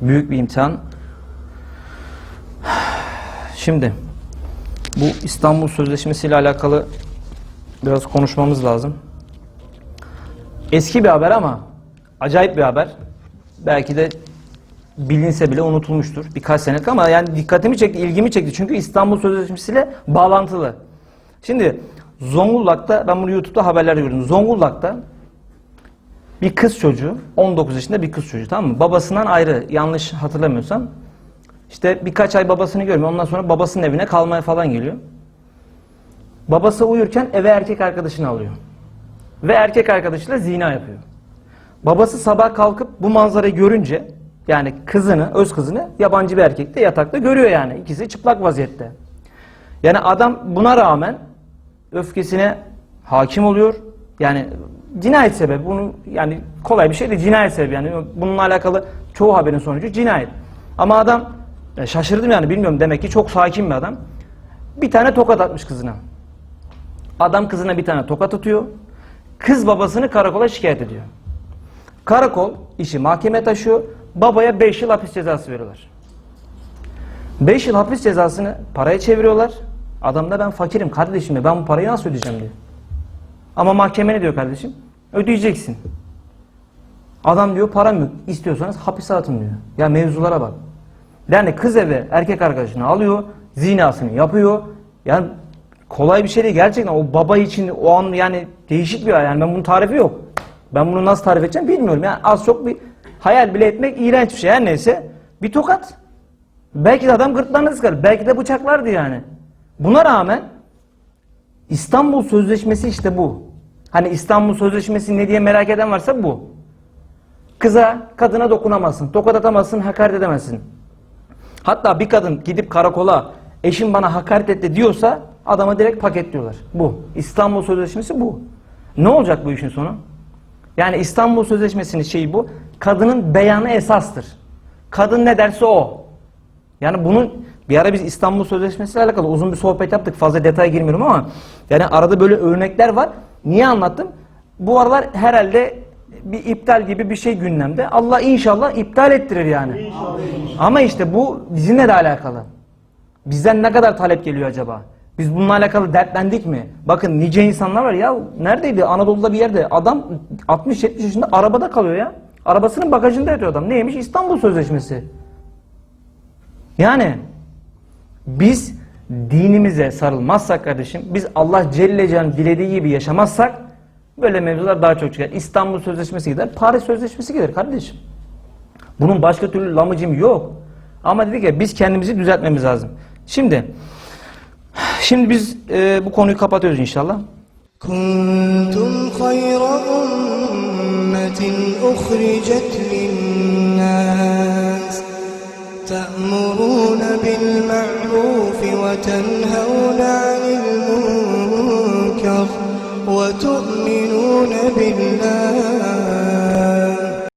Büyük bir imtihan. Şimdi bu İstanbul Sözleşmesi ile alakalı biraz konuşmamız lazım. Eski bir haber ama acayip bir haber. Belki de bilinse bile unutulmuştur. Birkaç senelik ama yani dikkatimi çekti, ilgimi çekti. Çünkü İstanbul Sözleşmesi ile bağlantılı. Şimdi Zonguldak'ta ben bunu YouTube'da haberlerde gördüm. Zonguldak'ta bir kız çocuğu, 19 yaşında bir kız çocuğu tamam mı? Babasından ayrı yanlış hatırlamıyorsam. İşte birkaç ay babasını görmüyor. Ondan sonra babasının evine kalmaya falan geliyor. Babası uyurken eve erkek arkadaşını alıyor. Ve erkek arkadaşıyla zina yapıyor. Babası sabah kalkıp bu manzarayı görünce yani kızını, öz kızını yabancı bir erkekle yatakta görüyor yani. İkisi çıplak vaziyette. Yani adam buna rağmen öfkesine hakim oluyor. Yani cinayet sebebi. Bunu yani kolay bir şey de cinayet sebebi. Yani bununla alakalı çoğu haberin sonucu cinayet. Ama adam ya şaşırdım yani bilmiyorum demek ki çok sakin bir adam. Bir tane tokat atmış kızına. Adam kızına bir tane tokat atıyor. Kız babasını karakola şikayet ediyor. Karakol işi mahkemeye taşıyor. Babaya 5 yıl hapis cezası veriyorlar. 5 yıl hapis cezasını paraya çeviriyorlar. Adam da ben fakirim kardeşim. Ben bu parayı nasıl ödeyeceğim diyor. Ama mahkeme ne diyor kardeşim? Ödeyeceksin. Adam diyor param yok. İstiyorsanız hapise atın diyor. Ya mevzulara bak. Yani kız eve erkek arkadaşını alıyor. Zinasını yapıyor. Yani kolay bir şey değil. Gerçekten o baba için o an yani değişik bir hayal. Yani ben bunun tarifi yok. Ben bunu nasıl tarif edeceğim bilmiyorum. Yani az çok bir hayal bile etmek iğrenç bir şey. Her neyse bir tokat. Belki de adam gırtlağını sıkar. Belki de bıçaklardı yani. Buna rağmen İstanbul Sözleşmesi işte bu. Hani İstanbul Sözleşmesi ne diye merak eden varsa bu. Kıza, kadına dokunamazsın, tokat atamazsın, hakaret edemezsin. Hatta bir kadın gidip karakola eşim bana hakaret etti diyorsa adama direkt paketliyorlar. Bu. İstanbul Sözleşmesi bu. Ne olacak bu işin sonu? Yani İstanbul Sözleşmesi'nin şeyi bu. Kadının beyanı esastır. Kadın ne derse o. Yani bunun bir ara biz İstanbul Sözleşmesi ile alakalı uzun bir sohbet yaptık. Fazla detaya girmiyorum ama yani arada böyle örnekler var. Niye anlattım? Bu aralar herhalde bir iptal gibi bir şey gündemde. Allah inşallah iptal ettirir yani. Ama işte bu bizimle de alakalı. Bizden ne kadar talep geliyor acaba? Biz bununla alakalı dertlendik mi? Bakın nice insanlar var ya neredeydi? Anadolu'da bir yerde adam 60-70 yaşında arabada kalıyor ya. Arabasının bagajında yatıyor adam. Neymiş? İstanbul Sözleşmesi. Yani biz dinimize sarılmazsak kardeşim, biz Allah Celle Celle'nin dilediği gibi yaşamazsak böyle mevzular daha çok çıkar. İstanbul Sözleşmesi gider, Paris Sözleşmesi gider kardeşim. Bunun başka türlü lamıcım yok. Ama dedik ya biz kendimizi düzeltmemiz lazım. Şimdi şimdi biz e, bu konuyu kapatıyoruz inşallah. Kuntum hayra ummetin uhricet linnâs وتنهون